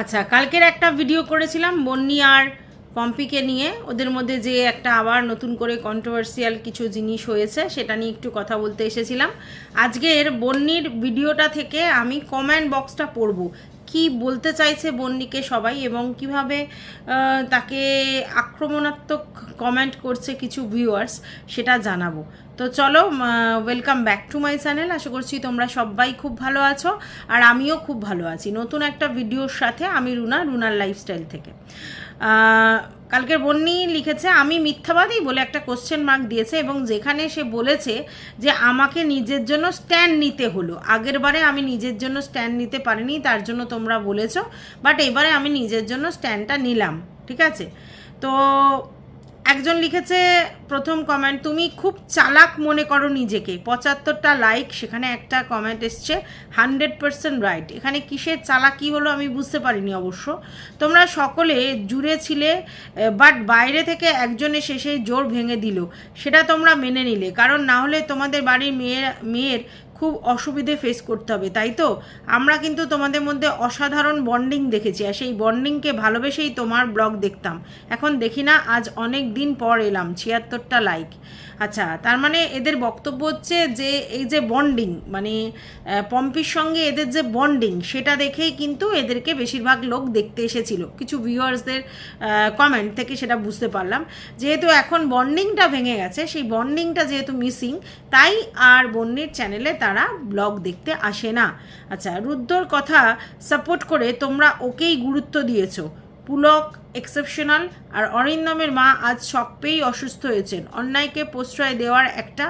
আচ্ছা কালকের একটা ভিডিও করেছিলাম বন্নি আর পম্পিকে নিয়ে। ওদের মধ্যে যে একটা আবার নতুন করে কন্ট্রোভার্সিয়াল কিছু জিনিস হয়েছে, সেটা নিয়ে একটু কথা বলতে এসেছিলাম। আজকের বন্নির ভিডিওটা থেকে আমি কমেন্ট বক্সটা পড়ব। কি বলতে চাইছে বন্নিকে সবাই এবং কীভাবে তাকে আক্রমণাত্মক কমেন্ট করছে কিছু ভিউয়ার্স সেটা জানাব। তো চলো welcome back to my channel আশা করছি তোমরা সবাই খুব ভালো আছো আর আমিও খুব ভালো আছি। নতুন একটা ভিডিওর সাথে আমি রুনা, রুনার লাইফস্টাইল থেকে। কালকের বন্নি লিখেছে, আমি মিথ্যাবাদী বলে একটা কোশ্চেন মার্ক দিয়েছে এবং যেখানে সে বলেছে যে, আমাকে নিজের জন্য স্ট্যান্ড নিতে হলো। আগের বারে আমি নিজের জন্য স্ট্যান্ড নিতে পারিনি, তার জন্য তোমরা বলেছ বাট এবারে আমি নিজের জন্য স্ট্যান্ডটা নিলাম। ঠিক আছে? তো একজন লিখেছে, প্রথম কমেন্ট তুমি খুব চালাক মনে করো নিজেকে। পঁচাত্তরটা লাইক সেখানে একটা কমেন্ট এসছে হান্ড্রেড পার্সেন্ট রাইট এখানে কিসের চালাকি হলো আমি বুঝতে পারিনি অবশ্য। তোমরা সকলে জুড়ে ছিলে বাট বাইরে থেকে একজন সেই জোর ভেঙে দিল। সেটা তোমরা মেনে নিলে। কারণ না হলে তোমাদের বাড়ির মেয়ের মেয়ের খুব অসুবিধে ফেস করতে হবে, তাই তো? আমরা কিন্তু তোমাদের মধ্যে অসাধারণ বন্ডিং দেখেছি আর সেই বন্ডিংকে ভালোবেসেই তোমার ব্লগ দেখতাম। এখন দেখি না, আজ অনেক দিন পর এলাম, ছিয়াত্তরটা লাইক আচ্ছা তার মানে এদের বক্তব্য হচ্ছে যে, এই যে বন্ডিং মানে পম্পির সঙ্গে এদের যে বন্ডিং সেটা দেখেই কিন্তু এদেরকে বেশিরভাগ লোক দেখতে এসেছিল। কিছু ভিউয়ার্সদের কমেন্ট থেকে সেটা বুঝতে পারলাম। যেহেতু এখন বন্ডিংটা ভেঙে গেছে, সেই বন্ডিংটা যেহেতু মিসিং তাই আর বন্যির চ্যানেলে তারা ব্লগ দেখতে আসে না। আচ্ছা রুদ্রর কথা সাপোর্ট করে তোমরা ওকেই গুরুত্ব দিয়েছ। পুলক, এক্সেপশনাল, আর অরিন্দমের মা আজ শখ পেয়েই অসুস্থ হয়েছেন। অন্যায়কে প্রশ্রয় দেওয়ার একটা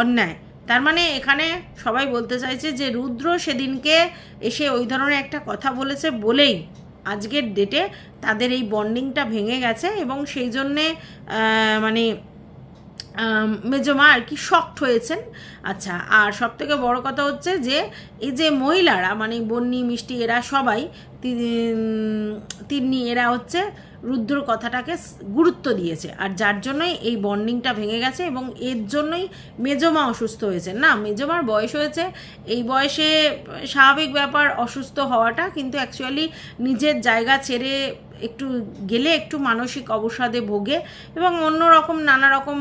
অন্যায়। তার মানে এখানে সবাই বলতে চাইছে যে রুদ্র সেদিনকে এসে ওই ধরনের একটা কথা বলেছে বলেই আজকের ডেটে তাদের এই বন্ডিংটা ভেঙে গেছে এবং সেই জন্যে মানে মেজমা আর কি শক্ট হয়েছেন। আচ্ছা আর সব থেকে বড়ো কথা হচ্ছে যে, এই যে মহিলারা মানে বন্নি, মিষ্টি, এরা সবাই তিনি এরা হচ্ছে রুদ্র কথাটাকে গুরুত্ব দিয়েছে। আর যার জন্যই এই বন্ডিংটা ভেঙে গেছে এবং এর জন্যই মেজমা অসুস্থ হয়েছে। না, মেজমার বয়স হয়েছে। এই বয়সে স্বাভাবিক ব্যাপার অসুস্থ হওয়াটা, কিন্তু অ্যাকচুয়ালি নিজের জায়গা ছেড়ে একটু গেলে একটু মানসিক অবসাদে ভোগে এবং অন্য রকম নানা রকম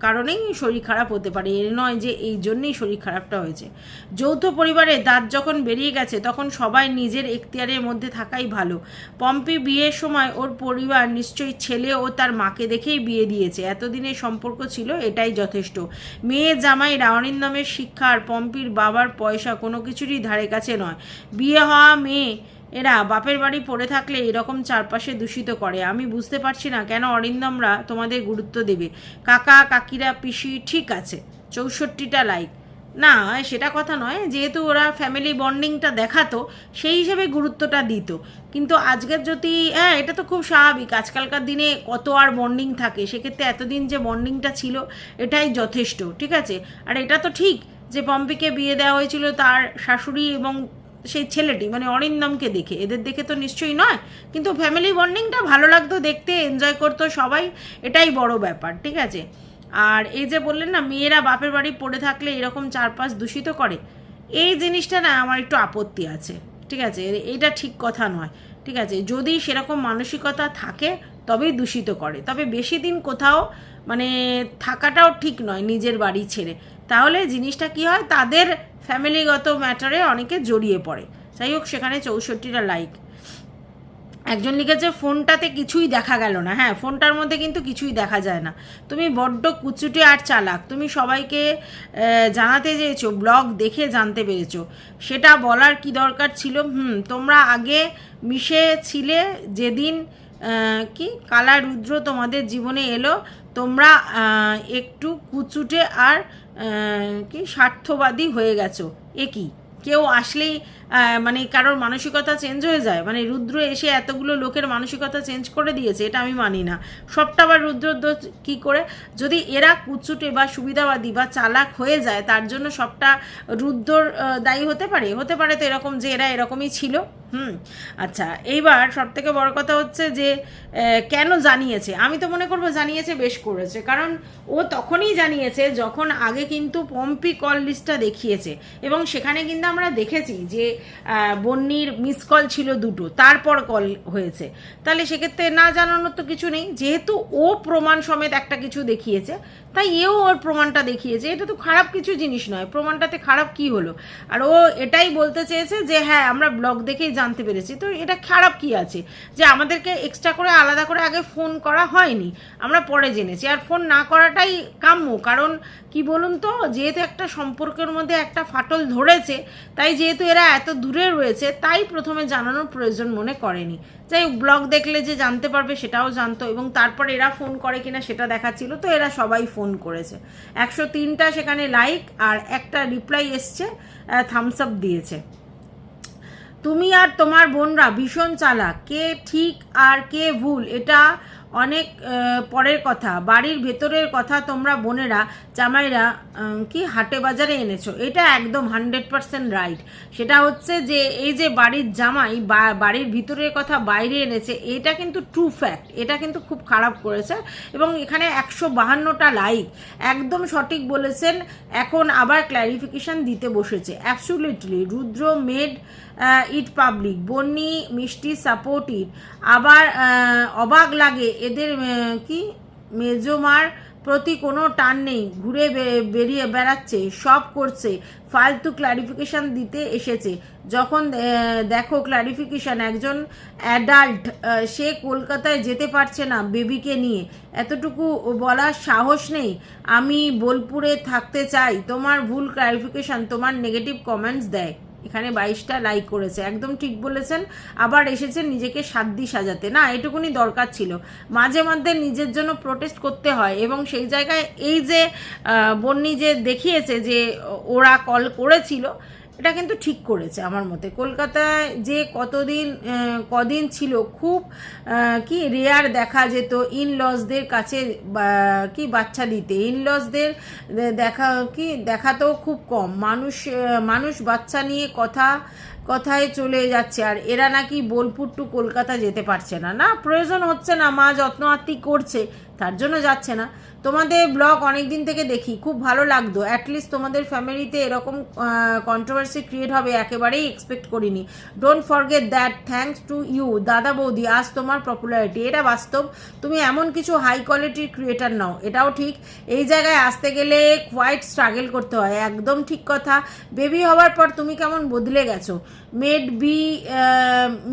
কারণেই শরীর খারাপ হতে পারে। এর নয় যে এই জন্যেই শরীর খারাপটা হয়েছে। যৌথ পরিবারে দাঁত যখন বেরিয়ে গেছে, তখন সবাই নিজের এখতিয়ারের মধ্যে থাকাই ভালো। পম্পি বিয়ের সময় ওর পরিবার নিশ্চয়ই ছেলে ও তার মাকে দেখেই বিয়ে দিয়েছে। এতদিনের সম্পর্ক ছিল, এটাই যথেষ্ট। মেয়ে জামাই রাওয়ানিন্দমের শিক্ষা আর পম্পির বাবার পয়সা কোনো কিছুরই ধারে কাছে নয়। বিয়ে হওয়া মেয়ে এরা বাপের বাড়ি পড়ে থাকলে এরকম চারপাশে দূষিত করে। আমি বুঝতে পারছি না কেন অরিন্দমরা তোমাদের গুরুত্ব দেবে। কাকা, কাকিরা, পিসি, ঠিক আছে। চৌষট্টিটা লাইক না, সেটা কথা নয়, যেহেতু ওরা ফ্যামিলি বন্ডিংটা দেখাতো, সেই হিসেবে গুরুত্বটা দিত। কিন্তু আজকের যদি হ্যাঁ এটা তো খুব স্বাভাবিক, আজকালকার দিনে কত আর বন্ডিং থাকে, সেক্ষেত্রে এতদিন যে বন্ডিংটা ছিল, এটাই যথেষ্ট, ঠিক আছে? আর এটা তো ঠিক যে পম্পিকে বিয়ে দেওয়া হয়েছিল তার শাশুড়ি এবং সেই ছেলেটি মানে অরিন্দমকে দেখে। এদের দেখে তো নিশ্চয়ই নয়, কিন্তু ফ্যামিলি বন্ডিংটা ভালো লাগতো, দেখতে এনজয় করতো সবাই, এটাই বড় ব্যাপার, ঠিক আছে? আর এই যে বললেন না, মেয়েরা বাপের বাড়ি পড়ে থাকলে এরকম চারপাশ দূষিত করে, এই জিনিসটা না আমার একটু আপত্তি আছে, ঠিক আছে? এটা ঠিক কথা নয়, ঠিক আছে? যদি সেরকম মানসিকতা থাকে, তবেই দূষিত করে। তবে বেশি দিন কোথাও মানে থাকাটাও ঠিক নয় নিজের বাড়ি ছেড়ে। তাহলে জিনিসটা কি হয়? তাদের ফ্যামিলিগত ম্যাটারে অনেকে জড়িয়ে পড়ে। যাই হোক, সেখানে চৌষট্টিটা লাইক একজন লিখেছে, ফোনটাতে কিছুই দেখা গেল না। হ্যাঁ ফোনটার মধ্যে কিন্তু কিছুই দেখা যায় না। তুমি বড্ড কুচুটে আর চালাক। তুমি সবাইকে জানাতে চেয়েছো, ব্লগ দেখে জানতে পেরেছ। সেটা বলার কি দরকার ছিল? হুম, তোমরা আগে মিশে ছিলে যেদিন কি? কালা রুদ্র তোমাদের জীবনে এলো। তোমরা একটু কুচুটে আর কি স্বার্থবাদী হয়ে গেছো। এ কেউ আসলেই মানে কারোর মানসিকতা চেঞ্জ হয়ে যায়। মানে রুদ্র এসে এতগুলো লোকের মানসিকতা চেঞ্জ করে দিয়েছে, এটা আমি মানি না। সবটা আবার রুদ্র দোষ কী করে? যদি এরা কুচুটে বা সুবিধাবাদী বা চালাক হয়ে যায়, তার জন্য সবটা রুদ্রর দায়ী হতে পারে? হতে পারে তো এরকম যে এরা এরকমই ছিল। হুম আচ্ছা এইবার সব থেকে বড় কথা হচ্ছে যে কেন জানিয়েছে? আমি তো মনে করব জানিয়েছে বেশ করেছে। কারণ ও তখনই জানিয়েছে যখন আগে কিন্তু পম্পি কল লিস্টটা দেখিয়েছে। এবং সেখানে কিন্তু আমরা দেখেছি যে বন্নির মিস কল ছিল দুটো, তারপর কল হয়েছে। তাহলে সেক্ষেত্রে না জানানোর তো কিছু নেই, যেহেতু ও প্রমাণ সমেত একটা কিছু দেখিয়েছে, তাই এও ওর প্রমাণটা দেখিয়েছে। এটা তো খারাপ কিছু জিনিস নয়, প্রমাণটাতে খারাপ কি হলো? আর ও এটাই বলতে চেয়েছে যে হ্যাঁ আমরা ব্লগ দেখেই জানতে পেরেছি। তো এটা খারাপ কি আছে? যে আমাদেরকে এক্সট্রা করে আলাদা করে আগে ফোন করা হয়নি, আমরা পরে জেনেছি। আর ফোন না করাটাই কাম্য, কারণ কি বলুন তো, যেহেতু একটা সম্পর্কের মধ্যে একটা ফাটল ধরেছে তাই যেহেতু এরা এত দূরে রয়েছে, তাই প্রথমে জানানোর প্রয়োজন মনে করেনি। যাই ব্লগ দেখলে যে জানতে পারবে সেটাও জানতো এবং তারপর এরা ফোন করে কিনা সেটা দেখাচ্ছিল, তো এরা সবাই ফোন করেছে। একশো তিনটা সেখানে লাইক আর একটা রিপ্লাই এসছে থামস আপ দিয়েছে। তুমি আর তোমার বোনরা ভীষণ চালাক, কে ঠিক আর কে ভুল, এটা অনেক পরের কথা। বাড়ির ভেতরের কথা তোমরা বোনেরা, জামাইরা কি হাটে বাজারে এনেছো? এটা একদম হান্ড্রেড পার্সেন্ট রাইট। সেটা হচ্ছে যে, এই যে বাড়ির জামাই বা- বাড়ির ভিতরের কথা বাইরে এনেছে, এটা কিন্তু ট্রু ফ্যাক্ট এটা কিন্তু খুব খারাপ করেছে এবং এখানে একশো বাহান্নটা লাইক একদম সঠিক বলেছেন। এখন আবার ক্ল্যারিফিকেশন দিতে বসেছে। Absolutely Rudra made it public Bunny, Mishti support it আবার অবাক লাগে, এদের কি? মেজমার প্রতি কোনো টান নেই, ঘুরে বেরিয়ে বেড়াচ্ছে, সব করছে, ফালতু ক্লারিফিকেশান দিতে এসেছে। যখন দেখো ক্লারিফিকেশান একজন অ্যাডাল্ট সে কলকাতায় যেতে পারছে না বেবিকে নিয়ে। এতটুকু বলার সাহস নেই। আমি বোলপুরে থাকতে চাই। তোমার ভুল ক্লারিফিকেশান তোমার নেগেটিভ কমেন্টস দেয়। এখানে বাইশটা লাইক করেছে, একদম ঠিক বলেছেন। আবার এসেছেন নিজেকে সাদ্দি সাজাতে। না, এটুকুনি দরকার ছিল। মাঝে মধ্যে নিজের জন্য প্রোটেস্ট করতে হয় এবং সেই জায়গায় এই যে বন্নি যে দেখিয়েছে যে ওরা কল করেছিল এটা কিন্তু ঠিক করেছে আমার মতে। কলকাতায় যে কতদিন কদিন ছিল খুব কি রেয়ার দেখা যেত ইন লসদের কাছে কি বাচ্চা দিতে। ইন লসদের দেখা, কি দেখাতেও খুব কম। মানুষ মানুষ বাচ্চা নিয়ে কথা, কথায় চলে যাচ্ছে। আর এরা নাকি বোলপুর টু কলকাতা যেতে পারছে না। না, প্রয়োজন হচ্ছে না, মা যত্ন আত্মি করছে, তার জন্য যাচ্ছে না। তোমাদের ব্লগ অনেক দিন থেকে দেখি, খুব ভালো লাগতো। অ্যাটলিস্ট তোমাদের ফ্যামিলিতে এরকম কন্ট্রোভার্সি ক্রিয়েট হবে, একেবারেই এক্সপেক্ট করিনি। Don't forget that thanks to you দাদা বৌদি, আজ তোমার পপুলারিটি এটা বাস্তব, তুমি এমন কিছু হাই কোয়ালিটির ক্রিয়েটার নাও, এটাও ঠিক। এই জায়গায় আসতে গেলে কোয়াইট স্ট্রাগল করতে হয়, একদম ঠিক কথা। বেবি হওয়ার পর তুমি কেমন বদলে গেছো? Made be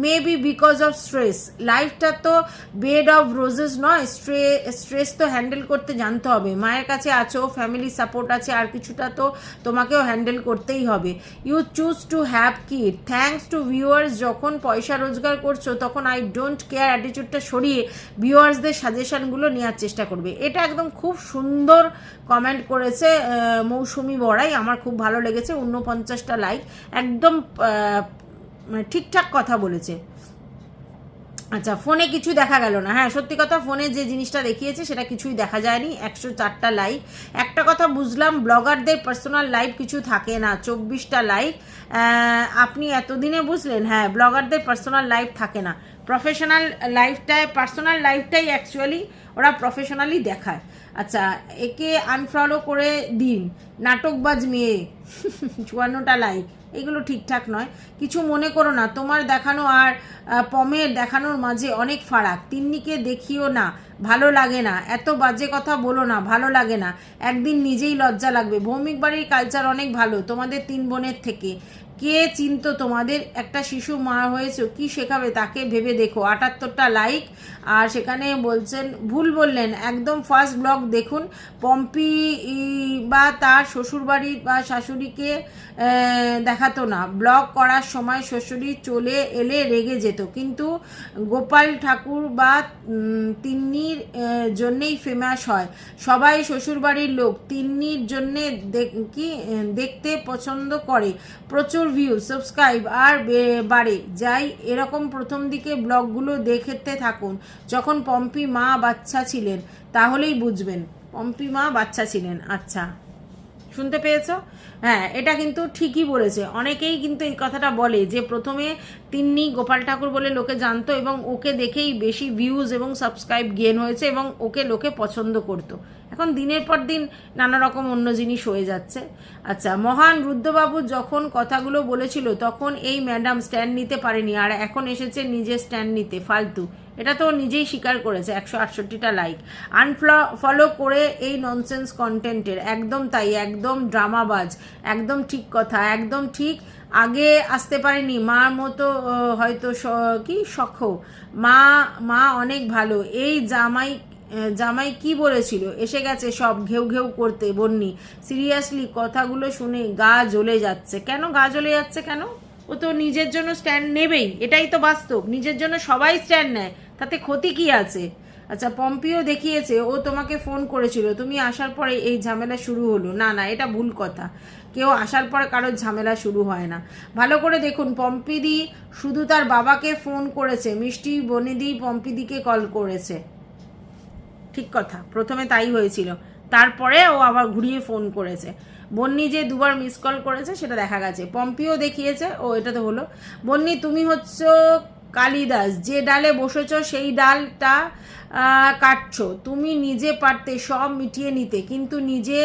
maybe because of stress লাইফটা তো বেড অফ রোজেস নয় স্ট্রে স্ট্রেস তো হ্যান্ডেল করতে জানতে হবে। মায়ের কাছে আছো ফ্যামিলি সাপোর্ট আছে, আর কিছুটা তো তোমাকেও হ্যান্ডেল করতেই হবে। You choose to have kid thanks to viewers যখন পয়সা রোজগার করছ, তখন আই ডোন্ট কেয়ার অ্যাটিটিউডটা সরিয়ে ভিউয়ার্সদের সাজেশনগুলো নেওয়ার চেষ্টা করবে। এটা একদম খুব সুন্দর কমেন্ট করেছে মৌসুমি বড়াই। আমার খুব ভালো লেগেছে। ঊনপঞ্চাশটা লাইক একদম ঠিকঠাক কথা বলেছে। আচ্ছা ফোনে কিছু দেখা গেল না। হ্যাঁ সত্যি কথা, ফোনে যে জিনিসটা দেখিয়েছে, সেটা কিছুই দেখা যায়নি। একশো চারটা লাইক। একটা কথা বুঝলাম, ব্লগারদের পার্সোনাল লাইফ কিছু থাকে না। চব্বিশটা লাইক। আপনি এতদিনে বুঝলেন হ্যাঁ ব্লগারদের পার্সোনাল লাইফ থাকে না। প্রফেশনাল লাইফটায় পার্সোনাল লাইফটাই অ্যাকচুয়ালি ওরা প্রফেশনালি দেখায়। আচ্ছা একে আনফলো করে দিন। নাটকবাজ মেয়ে, চুয়ান্নটা লাইক। এগুলো ঠিকঠাক নয়। কিছু মনে করো না, তোমার দেখানো আর পমে পমের দেখানোর মাঝে অনেক ফারাক। তিন্নিকে দেখিও না, ভালো লাগে না। এত বাজে কথা বলো না, ভালো লাগে না। একদিন নিজেই লজ্জা লাগবে। ভৌমিক বাড়ির কালচার অনেক ভালো, তোমাদের তিন বোনের থেকে। কে চিনতো তোমাদের? একটা শিশু মা হয়েছে কি শেখাবে? তাকে ভেবে দেখো। আটাত্তরটা লাইক আর সেখানে বলছেন, ভুল বললেন। একদম ফার্স্ট ব্লগ দেখুন। পম্পি বা তার শ্বশুরবাড়ি বা শাশুড়িকে দেখাতো না। ব্লগ করার সময় শ্বশুরি চলে এলে রেগে যেত। কিন্তু গোপাল ঠাকুর বা তিন্নির জন্যেই ফেমাস হয়। সবাই শ্বশুরবাড়ির লোক। তিন্নির জন্যে কি দেখতে পছন্দ করে। প্রচুর ভিউ সাবস্ক্রাইব আর বাড়ে। যাই, এরকম প্রথম দিকে ব্লগগুলো দেখতে থাকুন। যখন পম্পি মা বাচ্চা ছিলেন, তাহলেই বুঝবেন। পম্পি মা বাচ্চা ছিলেন আচ্ছা। শুনতে পেয়েছ? হ্যাঁ এটা কিন্তু ঠিকই বলেছে। অনেকেই কিন্তু এই কথাটা বলে যে প্রথমে তিন্নি গোপাল ঠাকুর বলে লোকে জানতো এবং ওকে দেখেই বেশি ভিউজ এবং সাবস্ক্রাইব গেন হয়েছে এবং ওকে লোকে পছন্দ করতো। এখন দিনের পর দিন নানা রকম অন্য জিনিস হয়ে যাচ্ছে। আচ্ছা মহান রুদ্রবাবু যখন কথাগুলো বলেছিল তখন এই ম্যাডাম স্ট্যান্ড নিতে পারেনি, আর এখন এসেছে নিজে স্ট্যান্ড নিতে, ফালতু। এটা তো নিজেই স্বীকার করেছে, একশো আটষট্টিটা লাইক আনফল ফলো করে এই ননসেন্স কন্টেন্টের একদম তাই, একদম ড্রামাবাজ একদম ঠিক কথা, একদম ঠিক আগে আসতে পারেনি, মার মতো হয়তো কি, সখ। মা মা অনেক ভালো, এই জামাই জামাই কি বলেছিল? এসে গেছে সব ঘেউ ঘেউ করতে, বন্নি। সিরিয়াসলি কথাগুলো শুনে গা জ্বলে যাচ্ছে। কেন গা জ্বলে যাচ্ছে কেন? ও তো নিজের জন্য স্ট্যান্ড নেবেই, এটাই তো বাস্তব। নিজের জন্য সবাই স্ট্যান্ড নেয়। তাতে ক্ষতি কি আছে? আচ্ছা পম্পিও দেখিয়েছে, ও তোমাকে ফোন করেছিল, তুমি আসার পরে এই ঝামেলা শুরু হলো। না না, এটা ভুল কথা। কেউ আসার পরে কারোর ঝামেলা শুরু হয় না। ভালো করে দেখুন, পম্পিদি শুধু তার বাবাকে ফোন করেছে, মিষ্টি বনিদি পম্পিদিকে কল করেছে। ঠিক কথা, প্রথমে তাই হয়েছিল। তারপরে ও আবার ঘুরিয়ে ফোন করেছে। বন্নি যে দুবার মিস কল করেছে, সেটা দেখা গেছে। পম্পিও দেখিয়েছে, ও এটা তো হলো। বন্নি, তুমি হচ্ছ কালিদাস, যে ডালে বসেছ সেই ডালটা কাটছ। তুমি নিজে পারতে সব মিটিয়ে নিতে, কিন্তু নিজে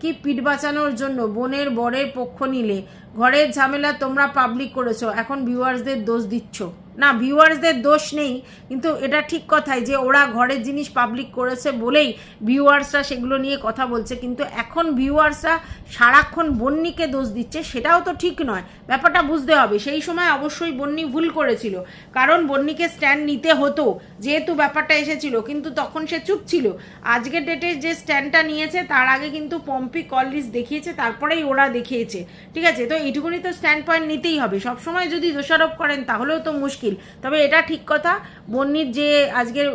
কি পিঠ বাঁচানোর জন্য বোনের বরের পক্ষ নিলে? ঘরের ঝামেলা তোমরা পাবলিক করেছ, এখন ভিউয়ার্সদের দোষ দিচ্ছ। না ভিউয়ার্সদের দোষ নেই, কিন্তু এটা ঠিক কথাই যে ওরা ঘরের জিনিস পাবলিক করেছে বলেই ভিউয়ার্সরা সেগুলো নিয়ে কথা বলছে, কিন্তু এখন ভিউয়ার্সরা সারাক্ষণ বন্নিকে দোষ দিচ্ছে, সেটাও তো ঠিক নয়। ব্যাপারটা বুঝতে হবে, সেই সময় অবশ্যই বন্নি ভুল করেছিল, কারণ বন্নিকে স্ট্যান্ড নিতে হতো, যেহেতু ব্যাপারটা এসেছিল, কিন্তু তখন সে চুপ ছিল। আজকের ডেটে যে স্ট্যান্ডটা নিয়েছে, তার আগে কিন্তু পম্পি কল দেখিয়েছে, তারপরেই ওরা দেখিয়েছে, ঠিক আছে? তো এইটুকুনি তো স্ট্যান্ড পয়েন্ট নিতেই হবে। সবসময় যদি দোষারোপ করেন, তাহলেও তো মুশকিল। তবে এটা ঠিক কথা বন্নির যে আজকের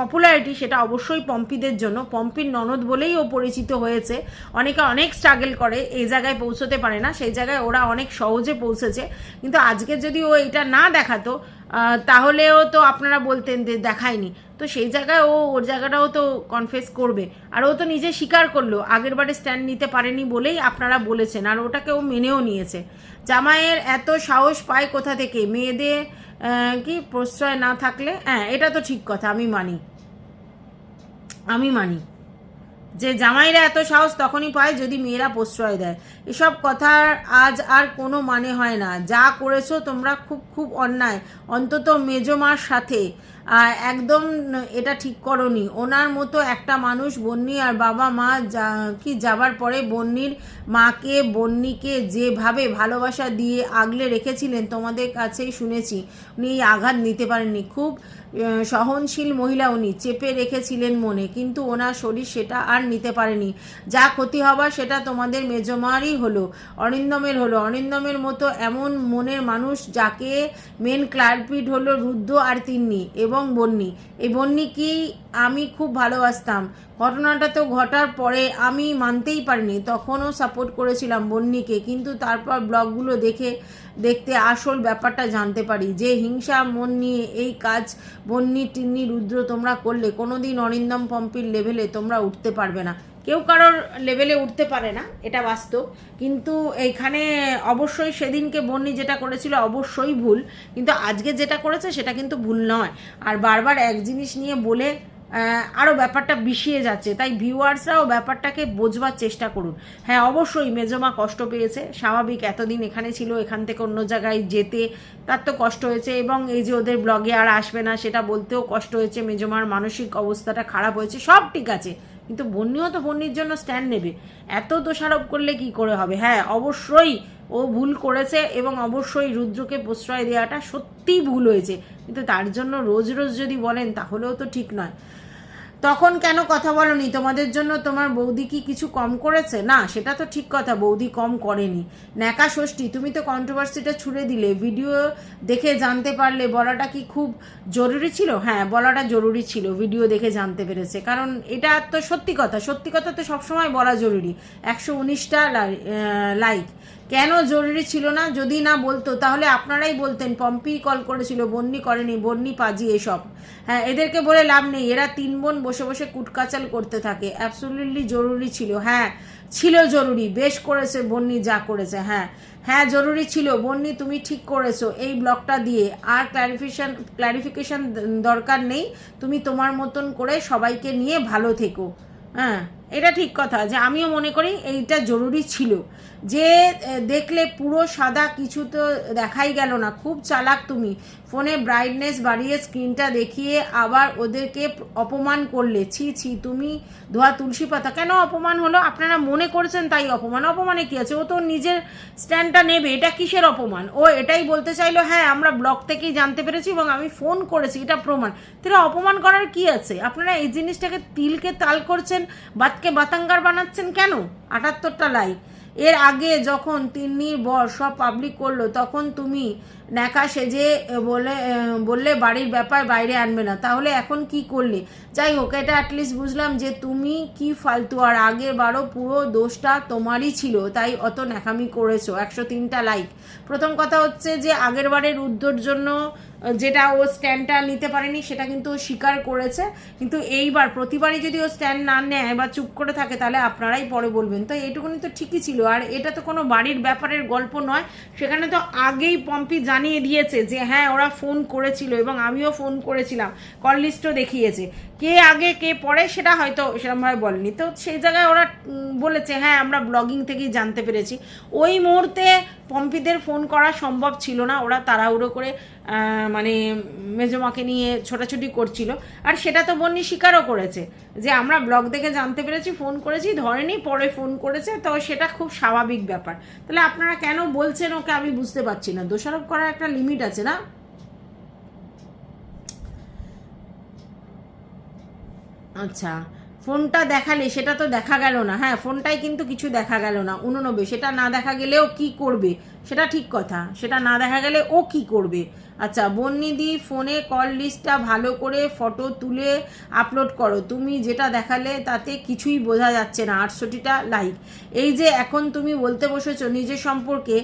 পপুলারিটি সেটা অবশ্যই পম্পিদের জন্য। পম্পির ননদ বলেই ও পরিচিত হয়েছে। অনেকে অনেক স্ট্রাগল করে, এই জায়গায় পৌঁছতে পারে না, সেই জায়গায় ওরা অনেক সহজে পৌঁছেছে। কিন্তু আজকে যদি ও এটা না দেখাতো তাহলেও তো আপনারা বলতেন যে দেখায়নি। তো সেই জায়গায় ও, ওর জায়গাটাও তো কনফেস করবে। আর ও তো নিজে স্বীকার করল, আগের বারে স্ট্যান্ড নিতে পারেনি বলেই আপনারা বলেছেন। আর ওটাকে ও মেনেও নিয়েছে। জামাইয়ের এত সাহস পায় কোথা থেকে? মেয়েদের কি প্রশ্রয় না থাকলে? হ্যাঁ এটা তো ঠিক কথা, আমি মানি। আমি মানি। যে জামাইরা এত সাহস তখনই পায় যদি মেয়েরা প্রশ্রয় দেয়। এসব কথার আজ আর কোনো মানে হয় না। যা করেছ তোমরা খুব খুব অন্যায়। অন্তত মেজমার সাথে। একদম এটা ঠিক করনি। ওনার মতো একটা মানুষ বন্নি আর বাবা মা কি যাবার পরে বন্নির মাকে, বন্নিকে যেভাবে ভালোবাসা দিয়ে আগলে রেখেছিলেন, তোমাদের কাছেই শুনেছি। উনি এই আঘাত নিতে পারেননি। খুব সহনশীল মহিলা উনি, চেপে রেখেছিলেন মনে, কিন্তু ওনার শরীর সেটা আর নিতে পারেনি। যা ক্ষতি হবার সেটা তোমাদের মেজমারই হলো অরিন্দমের হলো। অরিন্দমের মতো এমন মনের মানুষ যাকে মেন ক্লার্পিড হলো রুদ্ধ আর তিন্নি এবং বন্নি। এই বন্নি কি আমি খুব ভালোবাসতাম। ঘটনাটা তো ঘটার পরে আমি মানতেই পারিনি। তখনও সাপোর্ট করেছিলাম বন্নিকে, কিন্তু তারপর ব্লগগুলো দেখে, দেখতে আসল ব্যাপারটা জানতে পারি যে হিংসা মন নিয়ে এই কাজ বন্নি, টিন্নি, রুদ্র তোমরা করলে, কোনোদিন অরিন্দম পম্পির লেভেলে তোমরা উঠতে পারবে না। কেউ কারোর লেভেলে উঠতে পারে না, এটা বাস্তব। কিন্তু এইখানে অবশ্যই সেদিনকে বন্নি যেটা করেছিল অবশ্যই ভুল, কিন্তু আজকে যেটা করেছে সেটা কিন্তু ভুল নয়। আর বারবার এক জিনিস নিয়ে বলে আরও ব্যাপারটা বিষিয়ে যাচ্ছে। তাই ভিউয়ার্সরাও ব্যাপারটাকে বোঝবার চেষ্টা করুন। হ্যাঁ অবশ্যই মেজমা কষ্ট পেয়েছে। স্বাভাবিক এতদিন এখানে ছিল, এখান থেকে অন্য জায়গায় যেতে তার তো কষ্ট হয়েছে এবং এই যে ওদের ব্লগে আর আসবে না, সেটা বলতেও কষ্ট হয়েছে। মেজমার মানসিক অবস্থাটা খারাপ হয়েছে, সব ঠিক আছে। কিন্তু বন্যিও তো বন্যির জন্য স্ট্যান্ড নেবে। এত দোষারোপ করলে কি করে হবে? হ্যাঁ অবশ্যই ও ভুল করেছে এবং অবশ্যই রুদ্রকে প্রশ্রয় দেওয়াটা সত্যিই ভুল হয়েছে। কিন্তু তার জন্য রোজ রোজ যদি বলেন, তাহলেও তো ঠিক নয়। তখন কেন কথা বলনি? তোমাদের জন্য তোমার বৌদি কি কিছু কম করেছে? না, সেটা তো ঠিক কথা, বৌদি কম করেনি। ন্যাকা ষষ্ঠী, তুমি তো কন্ট্রোভার্সিটা ছুড়ে দিলে। ভিডিও দেখে জানতে পারলে বলাটা কি খুব জরুরি ছিল? হ্যাঁ বলাটা জরুরি ছিল ভিডিও দেখে জানতে পেরেছে। কারণ এটা তো সত্যি কথা সত্যি কথা তো সবসময় বলা জরুরি। একশো উনিশটা লাইক কেন জরুরি ছিল না? যদি না বলতো, তাহলে আপনারাই বলতেন, পম্পি কল করেছিল, বন্নি করেনি, বন্নি পাজি এসব। হ্যাঁ এদেরকে বলে লাভ নেই, এরা তিন বোন বসে বসে কুটকাচাল করতে থাকে। অ্যাবসোলিউটলি জরুরি ছিল হ্যাঁ ছিল জরুরি, বেশ করেছে, বন্নি যা করেছে হ্যাঁ। হ্যাঁ জরুরি ছিল, বন্নি তুমি ঠিক করেছ, এই ব্লগটা দিয়ে। আর ক্লারিফিকেশন ক্লারিফিকেশন দরকার নেই, তুমি তোমার মতন করে সবাইকে নিয়ে ভালো থেকো হ্যাঁ। এটা ঠিক কথা যে আমিও মনে করি এইটা জরুরি ছিল। যে দেখলে পুরো সাদা কিছু তো দেখাই গেল না, খুব চালাক তুমি। ফোনে ব্রাইটনেস বাড়িয়ে স্ক্রিনটা দেখিয়ে আবার ওদেরকে অপমান করলে, ছি ছি, তুমি ধোয়া তুলসী পাতা, কেন অপমান হলো? আপনারা মনে করছেন তাই অপমান। অপমানে কি আছে? ও তো নিজের স্ট্যান্ডটা নেবে, এটা কিসের অপমান? ও এটাই বলতে চাইলো হ্যাঁ আমরা ব্লগ থেকেই জানতে পেরেছি এবং আমি ফোন করেছি, এটা প্রমাণ। তাহলে অপমান করার কি আছে? আপনারা এই জিনিসটাকে তিলকে তাল করছেন বাতকে বাতাঙ্গার বানাচ্ছেন কেন? আটাত্তরটা লাইক এর আগে যখন তিন্নির বর সব পাবলিক করল, তখন তুমি ন্যাকা সেজে বলে বললে বাড়ির ব্যাপার বাইরে আনবে না। তাহলে এখন কি করলে? যাই হোক, এটা অ্যাটলিস্ট বুঝলাম যে তুমি কি ফালতু। আর আগের বারও পুরো দোষটা তোমারই ছিল, তাই অত ন্যাকামি করেছ। একশো তিনটা লাইক প্রথম কথা হচ্ছে যে আগের বারের উদ্যোর জন্য যেটা ও স্ট্যান্ডটা নিতে পারেনি, সেটা কিন্তু ও স্বীকার করেছে। কিন্তু এইবার প্রতিবারই যদি ও স্ট্যান্ড না নেয় বা চুপ করে থাকে, তাহলে আপনারাই পরে বলবেন। তো এইটুকুনি তো ঠিকই ছিল। আর এটা তো কোনো বাড়ির ব্যাপারের গল্প নয়। সেখানে তো আগেই পম্পি জানিয়ে দিয়েছে যে হ্যাঁ ওরা ফোন করেছিল এবং আমিও ফোন করেছিলাম। কল লিস্টও দেখিয়েছে। কে আগে, কে পরে সেটা হয়তো সেরকমভাবে বলেনি। তো সেই জায়গায় ওরা বলেছে হ্যাঁ আমরা ব্লগিং থেকেই জানতে পেরেছি। ওই মুহূর্তে পম্পিদের ফোন করা সম্ভব ছিল না। ওরা তাড়াহুড়ো করে মানে মেজমাকে নিয়ে ছোটাছুটি করছিল। আর সেটা তো বন্যি স্বীকারও করেছে যে, আমরা ব্লগ দেখে জানতে পেরেছি, ফোন করেছি, ধরেনি, পরে ফোন করেছে। তো সেটা খুব স্বাভাবিক ব্যাপার। তাহলে আপনারা কেন বলছেন ওকে আমি বুঝতে পারছি না? দোষারোপ করার একটা লিমিট আছে না? আচ্ছা ফোনটা দেখালে সেটা তো দেখা গেল না। হ্যাঁ ফোনটাই কিন্তু কিছু দেখা গেল না। উননব্বই, সেটা না দেখা গেলেও কি করবে? সেটা ঠিক কথা। সেটা না দেখা গেলে ও কি করবে? আচ্ছা বন্নিদি, ফোনে কল লিস্টটা ভালো করে ফটো তুলে আপলোড করো। তুমি যেটা দেখালে তাতে কিছুই বোঝা যাচ্ছে না। আটষট্টিটা লাইক এই যে এখন তুমি বলতে বসেছো নিজের সম্পর্কে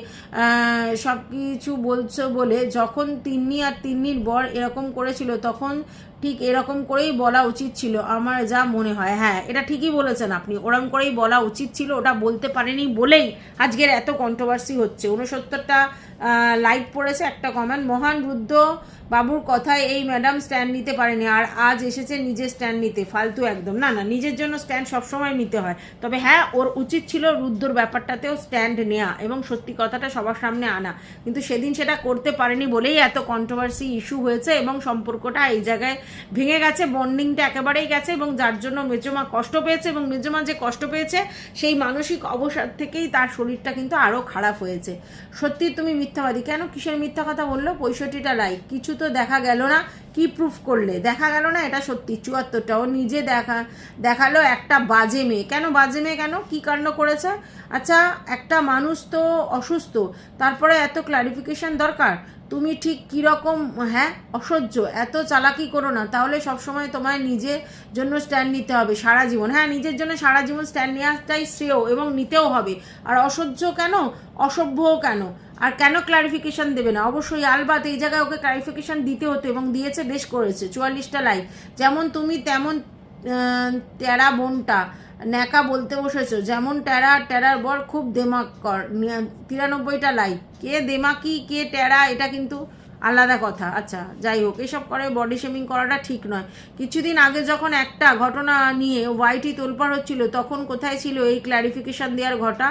সব কিছু বলছো বলে যখন তিন্নি আর তিন্নির বর এরকম করেছিল, তখন ঠিক এরকম করেই বলা উচিত ছিল, আমার যা মনে হয়। হ্যাঁ এটা ঠিকই বলেছেন আপনি ওরকম করেই বলা উচিত ছিল, ওটা বলতে পারেনি বলেই আজকের এত কন্ট্রোভার্সি হচ্ছে। উনসত্তরটা লাইক পড়েছে একটা কমেন্ট মহান রুদ্র বাবুর কথায় এই ম্যাডাম স্ট্যান্ড নিতে পারেনি, আর আজ এসেছে নিজের স্ট্যান্ড নিতে। ফালতু একদম। না না, নিজের জন্য স্ট্যান্ড সবসময় নিতে হয়। তবে হ্যাঁ ওর উচিত ছিল রুদ্রর ব্যাপারটাতেও স্ট্যান্ড নেওয়া এবং সত্যি কথাটা সবার সামনে আনা। কিন্তু সেদিন সেটা করতে পারেনি বলেই এত কন্ট্রোভার্সি ইস্যু হয়েছে এবং সম্পর্কটা এই জায়গায় ভেঙে গেছে বন্ডিংটা একেবারেই গেছে এবং যার জন্য মেজমা কষ্ট পেয়েছে এবং মেজমা যে কষ্ট পেয়েছে, সেই মানসিক অবসাদ থেকেই তার শরীরটা কিন্তু আরও খারাপ হয়েছে। সত্যি তুমি মিথ্যাবাদী কেন কিসের মিথ্যা কথা বলল? পঁয়ষট্টিটা লাইক কিছু তো দেখা গেল না। কি প্রুফ করলে? দেখা গেল না, এটা সত্যি। চুয়াত্তরটা। ও নিজে দেখা, দেখাল একটা বাজে মেয়ে। কেন বাজে মেয়ে? কেন? কি কাণ্ড করেছে? আচ্ছা একটা মানুষ তো অসুস্থ। তারপরে এত ক্লারিফিকেশন দরকার? তুমি ঠিক কীরকম হ্যাঁ অসহ্য, এত চালাকি করো না, তাহলে সবসময় তোমায় নিজের জন্য স্ট্যান্ড নিতে হবে, সারা জীবন। হ্যাঁ নিজের জন্য সারা জীবন স্ট্যান্ড নেওয়াটাই শ্রেয় এবং নিতেও হবে। আর অসহ্য কেন? অসভ্যও কেন? আর কেন ক্লারিফিকেশান দেবে না? অবশ্যই আলবাত এই জায়গায় ওকে ক্লারিফিকেশন দিতে হতো এবং দিয়েছে, বেশ করেছে, চুয়াল্লিশটা লাইক যেমন তুমি তেমন টেরা বোনটা ন্যাকা বলতে বসেছো। যেমন ট্যারা ট্যারার বর খুব দেমাক কর তিরানব্বইটা লাইক কে দেমাকি, কে ট্যারা এটা কিন্তু আলাদা কথা। আচ্ছা যাই হোক, এসব করে বডি শেমিং করাটা ঠিক নয়। কিছুদিন আগে যখন একটা ঘটনা নিয়ে ওয়াইটি তোলপাড় হচ্ছিল, তখন কোথায় ছিল এই ক্ল্যারিফিকেশন দেওয়ার ঘটা?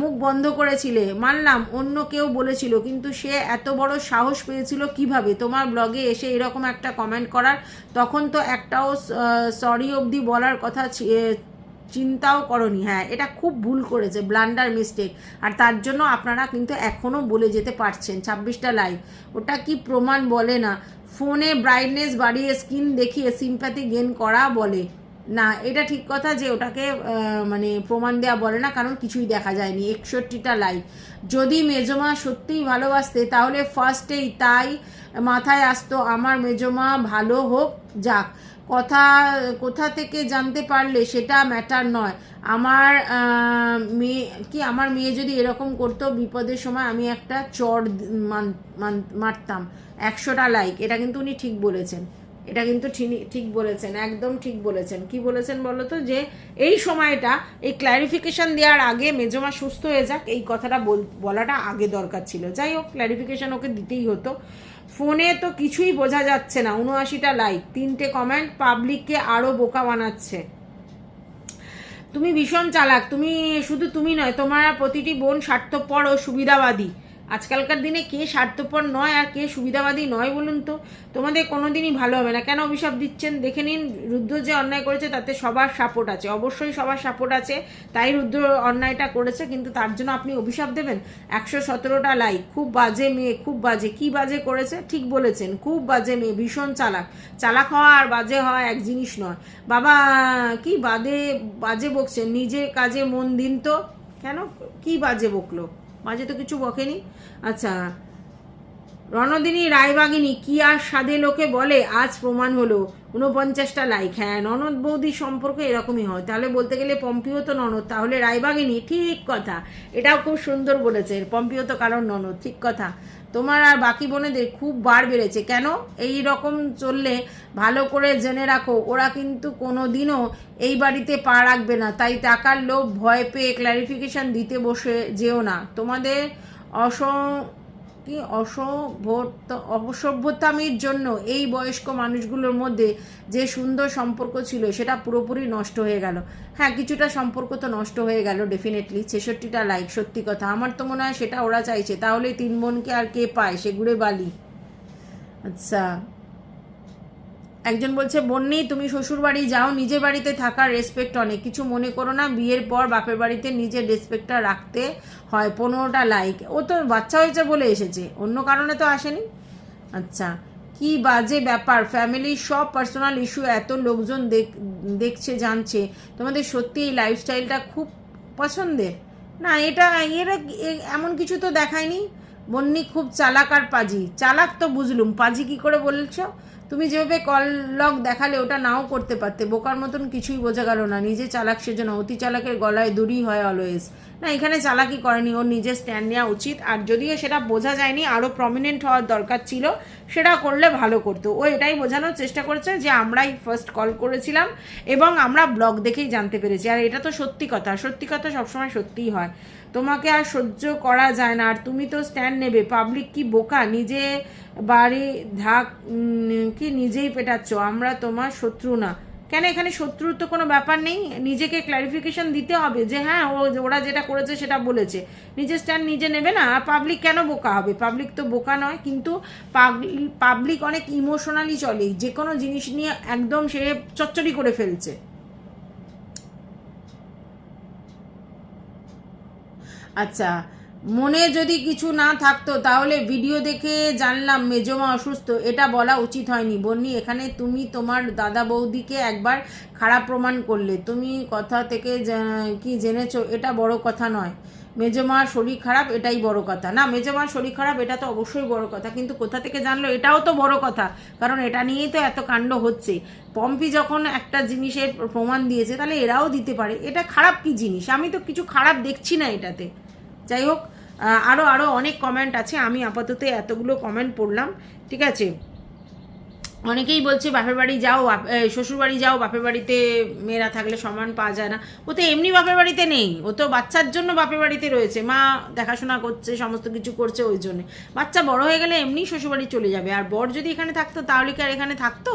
মুখ বন্ধ করেছিলে। মানলাম, অন্য কেউ বলেছিল, কিন্তু সে এত বড় সাহস পেয়েছিল কীভাবে? তোমার ব্লগে এসে এরকম একটা কমেন্ট করার, তখন তো একটাও সরি অবধি বলার কথা চিন্তাও করনি। হ্যাঁ এটা খুব ভুল করেছে ব্লান্ডার মিস্টেক আর তার জন্য আপনারা কিন্তু এখনও বলে যেতে পারছেন, ছাব্বিশটা লাইভ ওটা কি প্রমাণ বলে না? ফোনে ব্রাইটনেস বাড়িয়ে স্ক্রিন দেখিয়ে সিম্প্যাথি গেন করা বলে। না, এটা ঠিক কথা যে ওটাকে মানে প্রমাণ দেওয়া বলে না, কারণ কিছুই দেখা যায়নি। একষট্টিটা লাইক যদি মেজমা সত্যিই ভালোবাসতে, তাহলে ফার্স্টেই তাই মাথায় আসতো, আমার মেজমা ভালো হোক, যাক। কথা, কোথা থেকে জানতে পারলে সেটা ম্যাটার নয়। আমার মেয়ে, কি আমার মেয়ে যদি এরকম করতো, বিপদের সময় আমি একটা চর মারতাম। একশোটা লাইক এটা কিন্তু উনি ঠিক বলেছেন। এটা কিন্তু ঠিক বলেছেন, একদম ঠিক বলেছেন। কি বলেছেন বলো তো যে এই সময়টা এই ক্ল্যারিফিকেশন দেওয়ার আগে মেজমা সুস্থ হয়ে যাক, এই কথাটা বল- বলাটা আগে দরকার ছিল। যাই হোক ক্ল্যারিফিকেশন ওকে দিতেই হতো। ফোনে তো কিছুই বোঝা যাচ্ছে না, উনআশিটা লাইক তিনটে কমেন্ট পাবলিককে আরও বোকা বানাচ্ছে। তুমি ভীষণ চালাক, তুমি শুধু তুমি নয়, তোমার প্রতিটি বোন স্বার্থপর ও সুবিধাবাদী। আজকালকার দিনে কে স্বার্থপর নয় আর কে সুবিধাবাদী নয় বলুন তো? তোমাদের কোনো দিনই ভালো হবে না। কেন অভিশাপ দিচ্ছেন? দেখে নিন, রুদ্র যে অন্যায় করেছে তাতে সবার সাপোর্ট আছে। অবশ্যই সবার সাপোর্ট আছে। তাই রুদ্র অন্যায়টা করেছে, কিন্তু তার জন্য আপনি অভিশাপ দেবেন? একশো সতেরোটা লাইক খুব বাজে মেয়ে, খুব বাজে। কি বাজে করেছে? ঠিক বলেছেন। খুব বাজে মেয়ে, ভীষণ চালাক। চালাক হওয়া আর বাজে হওয়া এক জিনিস নয়। বাবা, কি বাদে, বাজে বকছেন? নিজের কাজে মন দিন তো। কেন? কি বাজে বকলো? বাজে তো কিছু বকেনি। আচ্ছা রণদিনী রায়বাগিনী কি আর সাদে লোকে বলে? আজ প্রমাণ হলো। উনপঞ্চাশটা লাইক হ্যাঁ ননদ বৌদির সম্পর্ক এরকমই হয়। তাহলে বলতে গেলে পম্পিও তো ননদ। তাহলে রায়বাগিনী, ঠিক কথা। এটাও খুব সুন্দর বলেছে। পম্পিও তো কারণ ননদ, ঠিক কথা। তোমার আর বাকি বোনেদের খুব বার বেড়েছে। কেন? এই রকম চললে ভালো করে জেনে রাখো, ওরা কিন্তু কোনো দিনও এই বাড়িতে পা রাখবে না। তাই টাকার লোভ ভয় পেয়ে ক্ল্যারিফিকেশন দিতে বসে যেও না। তোমাদের অস কি অসভ্যত, অসভ্যতামির জন্য এই বয়স্ক মানুষগুলোর মধ্যে যে সুন্দর সম্পর্ক ছিল, সেটা পুরোপুরি নষ্ট হয়ে গেল। হ্যাঁ কিছুটা সম্পর্ক তো নষ্ট হয়ে গেল ডেফিনেটলি ছেষট্টিটা লাইক সত্যি কথা। আমার তো মনে হয় সেটা ওরা চাইছে। তাহলে তিন বোনকে আর কে পায়? সেগুলো বালি। আচ্ছা। একজন বলছে, বন্নি, তুমি শ্বশুর বাড়ি যাও, নিজের বাড়িতে থাকার রেসপেক্ট অনেক। কিছু মনে করো না, বিয়ের পর বাপের বাড়িতে নিজের রেসপেক্টটা রাখতে হয় পনেরোটা লাইক ও তো বাচ্চা হয়েছে বলে এসেছে, অন্য কারণে তো আসেনি? আচ্ছা কি বাজে ব্যাপার ফ্যামিলির সব পার্সোনাল ইস্যু এত লোকজন দেখ- দেখছে, জানছে। তোমাদের সত্যি এই লাইফস্টাইলটা খুব পছন্দের? না, এটা, এরা এমন কিছু তো দেখায়নি। বন্নি খুব চালাক আর পাজি। চালাক তো বুঝলুম, পাজি কি করে বলছো? তুমি যেভাবে কল লক দেখালে, ওটা নাও করতে পারতে। বোকার মতন কিছুই বোঝা গেল না। নিজে চালাক সেজন্য অতি চালাকের গলায় দড়ি হয় অলওয়েজ না, এখানে চালাকি করেনি। ওর নিজের স্ট্যান্ড নেওয়া উচিত। আর যদিও সেটা বোঝা যায়নি আরও প্রমিনেন্ট হওয়ার দরকার ছিল, সেটা করলে ভালো করতো। ও এটাই বোঝানোর চেষ্টা করেছে যে, আমরাই ফার্স্ট কল করেছিলাম এবং আমরা ব্লগ দেখেই জানতে পেরেছি। আর এটা তো সত্যি কথা। সত্যি কথা সবসময় সত্যিই হয়। তোমাকে আর সহ্য করা যায় না, আর তুমি তো স্ট্যান্ড নেবে। পাবলিক কি বোকা? নিজে বাড়ি ধাক কি নিজেই পেটাচ্ছ? আমরা তোমার শত্রু না। কেন এখানে শত্রুর তো কোনো ব্যাপার নেই? নিজেকে ক্ল্যারিফিকেশন দিতে হবে যে হ্যাঁ ও ওরা যেটা করেছে সেটা বলেছে। নিজের স্ট্যান্ড নিজে নেবে না, আর পাবলিক কেন বোকা হবে? পাবলিক তো বোকা নয়, কিন্তু পাবলিক অনেক ইমোশনালি চলে। যে কোনো জিনিস নিয়ে একদম সে চচ্চড়ি করে ফেলছে। আচ্ছা মনে যদি কিছু না থাকতো তাহলে ভিডিও দেখে জানলাম মেজমা অসুস্থ, এটা বলা উচিত হয়নি। বন্নি, এখানে তুমি তোমার দাদা বৌদিকে একবার খারাপ প্রমাণ করলে। তুমি কথা থেকে কি জেনেছো, এটা বড় কথা নয়। মেজমার শরীর খারাপ, এটাই বড় কথা। না, মেজমার শরীর খারাপ, এটা তো অবশ্যই বড় কথা। কিন্তু কোথা থেকে জানলো, এটাও তো বড় কথা। কারণ এটা নিয়েই তো এত কাণ্ড হচ্ছে। পম্পি যখন একটা জিনিসের প্রমাণ দিয়েছে, তাহলে এরাও দিতে পারে। এটা খারাপ কি জিনিস? আমি তো কিছু খারাপ দেখছি না এটাতে। যাই হোক আরও আরও অনেক কমেন্ট আছে। আমি আপাতত এতগুলো কমেন্ট পড়লাম ঠিক আছে? অনেকেই বলছে বাপের বাড়ি যাও শ্বশুর বাড়ি যাও, বাপের বাড়িতে মেয়েরা থাকলে সমান পাওয়া যায় না। ও তো এমনি বাপের বাড়িতে নেই। ও তো বাচ্চার জন্য বাপের বাড়িতে রয়েছে। মা দেখাশোনা করছে, সমস্ত কিছু করছে ওই জন্য। বাচ্চা বড় হয়ে গেলে এমনি শ্বশুর বাড়ি চলে যাবে। আর বর যদি এখানে থাকতো, তাহলে কি আর এখানে থাকতো?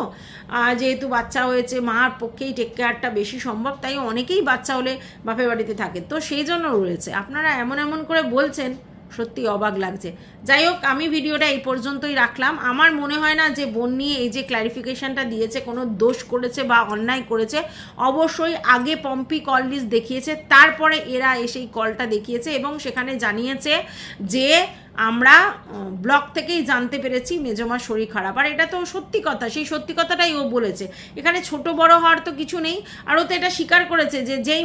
আর যেহেতু বাচ্চা হয়েছে, মার পক্ষেই টেক কেয়ারটা বেশি সম্ভব, তাই অনেকেই বাচ্চা হলে বাপের বাড়িতে থাকে। তো সেই জন্য রয়েছে। আপনারা এমন এমন করে বলছেন, সত্যি অবাক লাগছে। যাই হোক, আমি ভিডিওটা এই পর্যন্তই রাখলাম। আমার মনে হয় না যে বোন নিয়ে এই যে ক্ল্যারিফিকেশনটা দিয়েছে, কোনো দোষ করেছে বা অন্যায় করেছে, অবশ্যই আগে পম্পি কল লিস্ট দেখিয়েছে, তারপরে এরা এসেই কলটা দেখিয়েছে এবং সেখানে জানিয়েছে যে আমরা ব্লগ থেকেই জানতে পেরেছি মেজমার শরীর খারাপ। আর এটা তো সত্যি কথা, সেই সত্যি কথাটাই ও বলেছে। এখানে ছোট বড় হওয়ার তো কিছু নেই। আর ও তো এটা স্বীকার করেছে যে যেই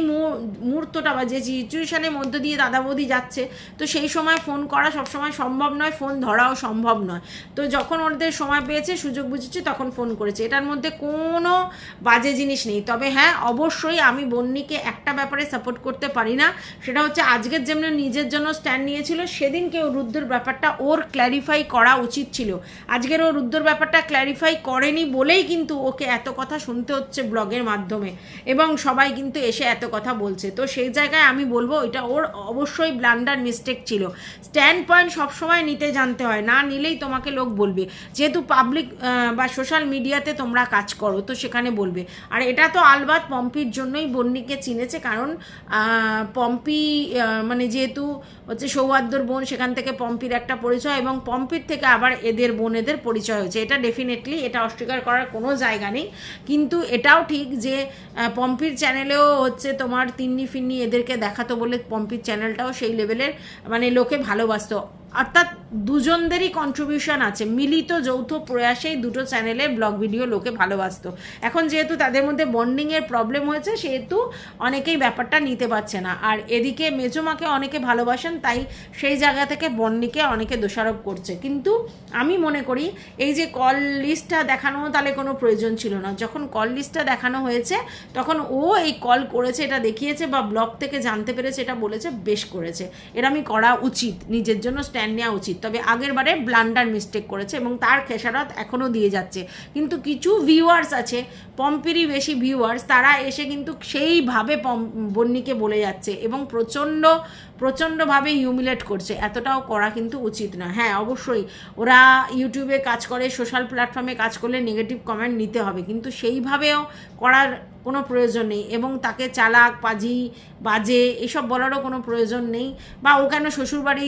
মুহূর্তটা বা যে সিচুয়েশানের মধ্য দিয়ে দাদা বৌদি যাচ্ছে, তো সেই সময় ফোন করা সবসময় সম্ভব নয় ফোন ধরাও সম্ভব নয়। তো যখন ওদের সময় পেয়েছে, সুযোগ বুঝেছে, তখন ফোন করেছে। এটার মধ্যে কোনো বাজে জিনিস নেই। তবে হ্যাঁ অবশ্যই আমি বন্নিকে একটা ব্যাপারে সাপোর্ট করতে পারি না। সেটা হচ্ছে আজকের যেমন নিজের জন্য স্ট্যান্ড নিয়েছিল, সেদিনকে ও রুদ্রের ব্যাপারটা ওর ক্ল্যারিফাই করা উচিত ছিল। আজকের ও রুদ্রের ব্যাপারটা ক্ল্যারিফাই করেনি বলেই কিন্তু ওকে এত কথা শুনতে হচ্ছে ব্লগের মাধ্যমে। এবং সবাই কিন্তু এসে এত কথা বলছে। তো সেই জায়গায় আমি বলব, এটা ওর অবশ্যই ব্লান্ডার মিস্টেক ছিল। স্ট্যান্ড পয়েন্ট সবসময় নিতে জানতে হয়, না নিলেই তোমাকে লোক বলবে। যেহেতু পাবলিক বা সোশ্যাল মিডিয়াতে তোমরা কাজ করো, তো সেখানে বলবে। আর এটা তো আলবাত পম্পির জন্যই বন্নিকে চিনেছে, কারণ পম্পি মানে যেহেতু হচ্ছে সৌহার্দ্যর বোন, সেখান থেকে পম্পির একটা পরিচয় এবং পম্পির থেকে আবার এদের বোনেদের পরিচয় হয়েছে। এটা ডেফিনেটলি এটা অস্বীকার করার কোনো জায়গা নেই। কিন্তু এটাও ঠিক যে পম্পির চ্যানেলেও হচ্ছে তোমার তিন্নি ফিন্নি এদেরকে দেখাতো বলে পম্পির চ্যানেলটাও সেই লেভেলের মানে লোকে ভালোবাসতো। अर्थात দুজনদেরই কন্ট্রিবিউশন আছে। মিলিত যৌথ প্রয়াসেই দুটো চ্যানেলে ব্লগ ভিডিও লোকে ভালোবাসতো। এখন যেহেতু তাদের মধ্যে বন্ডিংয়ের প্রবলেম হয়েছে, সেহেতু অনেকেই ব্যাপারটা নিতে পারছে না। আর এদিকে মেজমাকে অনেকে ভালোবাসেন, তাই সেই জায়গা থেকে বন্নিকে অনেকে দোষারোপ করছে। কিন্তু আমি মনে করি, এই যে কল লিস্টটা দেখানো তাহলে কোনো প্রয়োজন ছিল না। যখন কল লিস্টটা দেখানো হয়েছে, তখন ও এই কল করেছে, এটা দেখিয়েছে বা ব্লগ থেকে জানতে পেরেছে, এটা বলেছে, বেশ করেছে। এরমই করা উচিত, নিজের জন্য স্ট্যান্ড নেওয়া উচিত। তবে আগের বারে ব্লান্ডার মিস্টেক করেছে এবং তার খেসারত এখনও দিয়ে যাচ্ছে। কিন্তু কিছু ভিউয়ার্স আছে, পম্পিরই বেশি ভিউয়ার্স তারা এসে কিন্তু সেইভাবে পম, বন্নিকে বলে যাচ্ছে এবং প্রচণ্ড, প্রচণ্ডভাবে হিউমিলেট করছে। এতটাও করা কিন্তু উচিত না। হ্যাঁ অবশ্যই ওরা ইউটিউবে কাজ করে সোশ্যাল প্ল্যাটফর্মে কাজ করলে নেগেটিভ কমেন্ট নিতে হবে। কিন্তু সেইভাবেও করার কোনো প্রয়োজন নেই এবং তাকে চালাক, পাজি, বাজে এসব বলারও কোনো প্রয়োজন নেই বা ও কেন শ্বশুরবাড়ি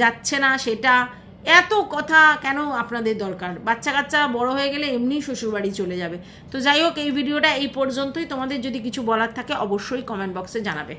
যাচ্ছে না সেটা এত কথা কেন আপনাদের দরকার? বাচ্চা কাচ্চা বড় হয়ে গেলে এমনি শ্বশুরবাড়ি চলে যাবে। তো যাই হোক, এই ভিডিওটা এই পর্যন্তই। তোমাদের যদি কিছু বলার থাকে অবশ্যই কমেন্ট বক্সে জানাবে।